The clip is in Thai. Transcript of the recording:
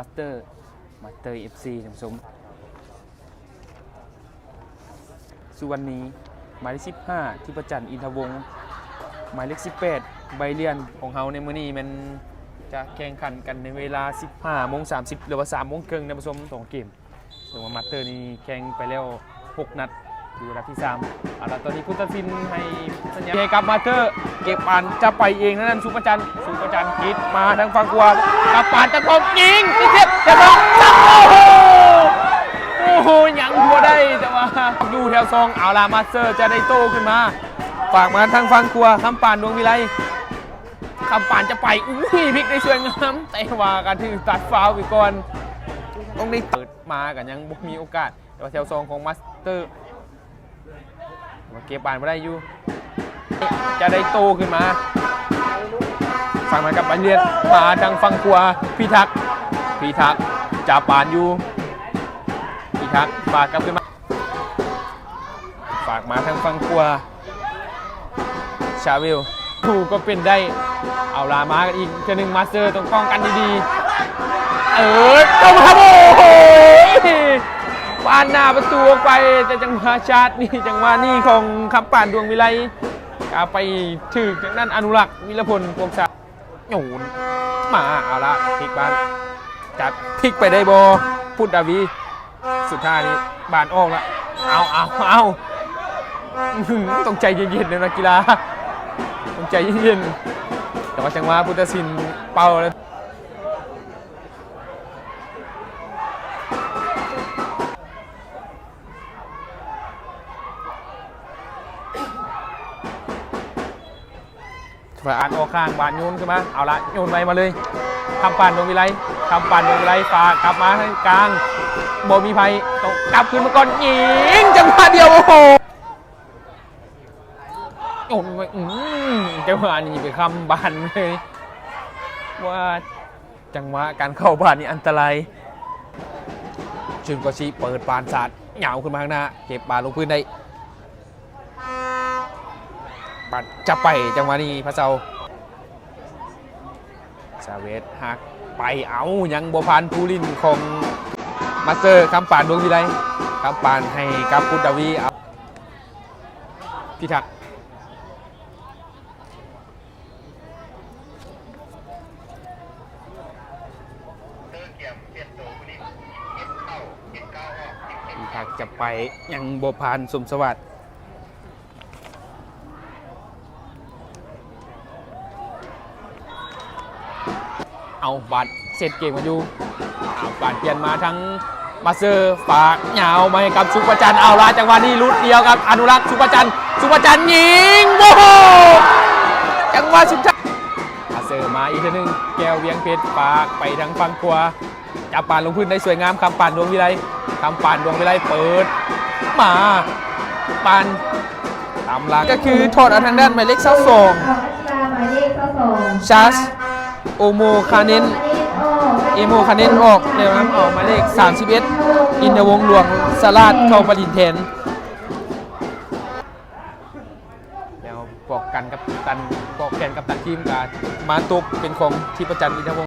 มาสเตอร์มาสเตอร์เอฟซีท่านผู้ชมสุวรรณีหมายเลข15ที่ประจันอินทวงศ์หมายเลข18ใบเลียนของเฮาในมื้อนี้มันจะแข่งขันกันในเวลา 15โมง30หรือว่า3โมงครึ่งนะผู้ชมสองเกมส่วนมาสเตอร์นี่แข่งไปแล้ว 6 นัด อยู่ระดับที่3เอาละตอนนี้ผู้ตัดสินให้สัญญาณเกกับมาสเตอร์เก็บปานจะไปเองนะนั่นสุประจันสุประจันคิดมาทางฝั่งกวากับปานจะกบยิงทีเจ็บจะต้องจับโอ้โหโอ้โหยังหัวได้แต่ว่าอยู่แถวซองเอาลามาสเตอร์จะได้โต้ขึ้นมาฝากมาทางฝั่งกลัวคำปานดวงวิไลคำปานจะไปอุ้ยพลิกได้สวยงามแต่ว่ากันถือตัดฟาวไปก่อนต้องได้เปิดมากันยังบ่มีโอกาสแต่ว่าแถวซองของมาสเตอร์ มาเก็บปานไม่ได้อยู่ จะได้โตขึ้นมา ฝั่งมันกับบันเรียนมาทางฝั่งขวาพี่ทักพี่ทักจ่าปานอยู่พี่ทักฝากกลับขึ้นมา ฝากมาทางฝั่งขวาชาเวลถูกก็เป็นได้ เอาลามากันอีกเทีหนึ่งมาสเตอร์ต้องป้องกันดีๆ เออต้องมาโอ้โหานหน้าประตูออกไปแต่จังหวะชาร์จนี่จังหวะนี่ของคำป่านดวงวิไลกาไปถึกจากนั้นอนุรักษ์วิรพลพวงศาโยนมาเอาละพลิกบ้านจัดพลิกไปได้บอพุทธดาวี สุดท้ายนี้บานออกละเอาเอาเอาต้องใจเย็นๆนะนักกีฬาต้องใจเย็นๆแต่ว่าจังหวะพุทธศิลป์เป่าแล้ว ฝาอ่านออกข้างบานโยนขึ้นมเอาละโยนไปมาเลยคำปานดวงวิไลคำปานดวงวิไลฝากกลับมาทางกลางโบมีภัยต้องกลับคืนมาก่อนยิงจังหวะเดียวโอ้โหโอ้ยอืมจังหวะนี้ไปคำบานเลยว่าจังหวะการเข้าบานนี่อันตรายชุนกอชิเปิดปานสาดเหงาขึ้นมาข้างหน้าเก็บบาลลงพื้นได้ ปัดจะไปจังหวะนี้พระเจ้าซาเวสหักไปเอายังบพานภูลินของมาสเตอร์คำปานดวงวิไลคำปานให้กับพุทธวีเอาพิทักษ์พิทักษ์จะไปยังบพานสมสวัสดิ์ เอาบัตรเสร็จเกมมาอยู่เอาปาดเปลี่ยนมาทั้งมาเซอร์ฝากเหงามาให้กับสุประจันทร์เอาละจังหวะนี้ลุดเดียวครับ อนุรักษ์สุประจันทร์สุประจันทร์ยิงโอ้โหจังหวะสุดท้ายมาเซอร์มาอีกทีหนึงแก้วเวียงเพชรฝากไปทางฝั่งขวาจับปานลงพื้นได้สวยงามคำปานดวงวิไลคำปานดวงวิไลเปิด มาปานตามหลังก็คือถอดเอาทางด้านหมายเลขเสาสองออกนักกีฬาหมายเลขข้อสองชาร์ส โอโมคาเนนเอโมคาเนนออกเร็วครับออกมาเลข 31 อินเดวงหลวงสลาดเข้าประดินแทนแล้วบอกกันกับตันบอกแกนกับตันทีมการมาตุกเป็นของที่ประจันอินทวง